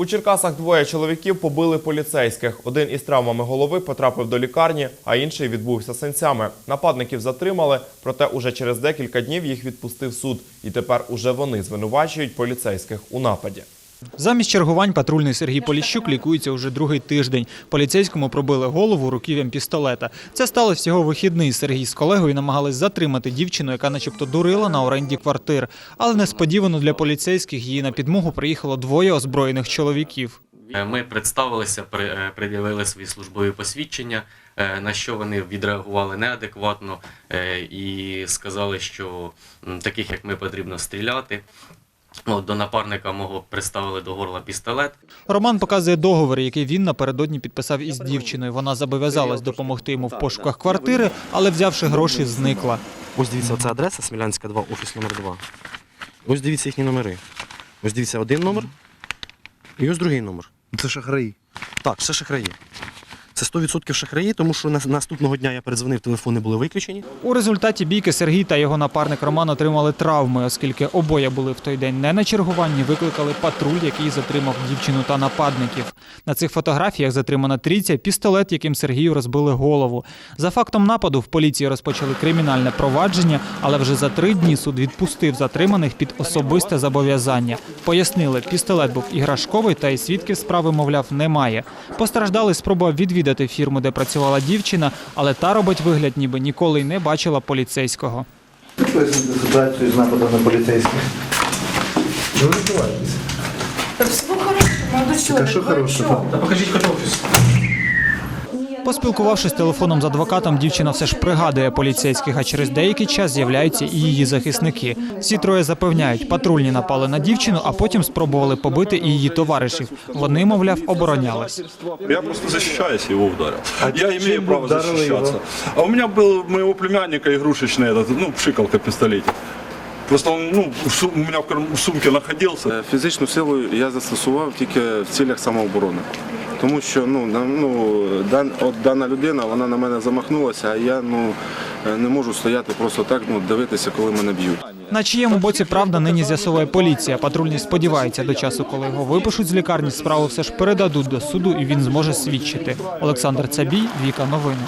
У Черкасах двоє чоловіків побили поліцейських. Один із травмами голови потрапив до лікарні, а інший відбувся сенцями. Нападників затримали, проте уже через декілька днів їх відпустив суд. І тепер уже вони звинувачують поліцейських у нападі. Замість чергувань патрульний Сергій Поліщук лікується уже другий тиждень. Поліцейському пробили голову руків'ям пістолета. Це сталося всього вихідний. Сергій з колегою намагались затримати дівчину, яка начебто дурила на оренді квартир. Але несподівано для поліцейських її на підмогу приїхало двоє озброєних чоловіків. Ми представилися, е, пред'явили свої службові посвідчення, е, на що вони відреагували неадекватно е, і сказали, що таких як ми потрібно стріляти. От, До напарника мого приставили до горла пістолет. Роман показує договір, який він напередодні підписав із дівчиною. Вона зобов'язалась допомогти йому в пошуках квартири, але взявши гроші, зникла. Ось дивіться, оця адреса Смілянська 2, офіс номер 2. Ось дивіться їхні номери. Ось дивіться один номер і ось другий номер. Це шахраї. Так, це шахраї. Це 100% шахраї, тому що наступного дня я передзвонив, телефони були виключені. У результаті бійки Сергій та його напарник Роман отримали травми, оскільки обоє були в той день не на чергуванні, викликали патруль, який затримав дівчину та нападників. На цих фотографіях затримана трійця, пістолет, яким Сергію розбили голову. За фактом нападу в поліції розпочали кримінальне провадження, але вже за три дні суд відпустив затриманих під особисте зобов'язання. Пояснили, пістолет був іграшковий, та й свідків справи, мовляв, немає. Постраждалий спробував відвідати фірму, де працювала дівчина, але та робить вигляд, ніби ніколи й не бачила поліцейського. Ситуацію з нападом на поліцейських. Ну, не Та все хорошо, молодой чоловік. Та що що Та покажіть хоч чем? Поспілкувавшись телефоном з адвокатом, дівчина все ж пригадує поліцейських, а через деякий час з'являються і її захисники. Всі троє запевняють, патрульні напали на дівчину, а потім спробували побити і її товаришів. Вони, мовляв, оборонялись. Я просто защищаюсь, его ударил. я чем имею вы право ударили защищаться. его? А у меня был моего племянника игрушечный этот, ну, пшикалка пистолетик. Просто он, ну, в сум- у меня в, карм- в сумке находился. Е, Фізичну силу я застосував тільки в цілях самооборони. Тому що ну, на- ну, дан, от дана людина вона на мене замахнулася, а я ну, е, не можу стояти просто так, ну, дивитися, коли мене б'ють. На чиєму боці правда нині з'ясовує поліція. Патрульні сподіваються до часу, коли його випишуть з лікарні, справу все ж передадуть до суду і він зможе свідчити. Олександр Цабій, Віка Новини.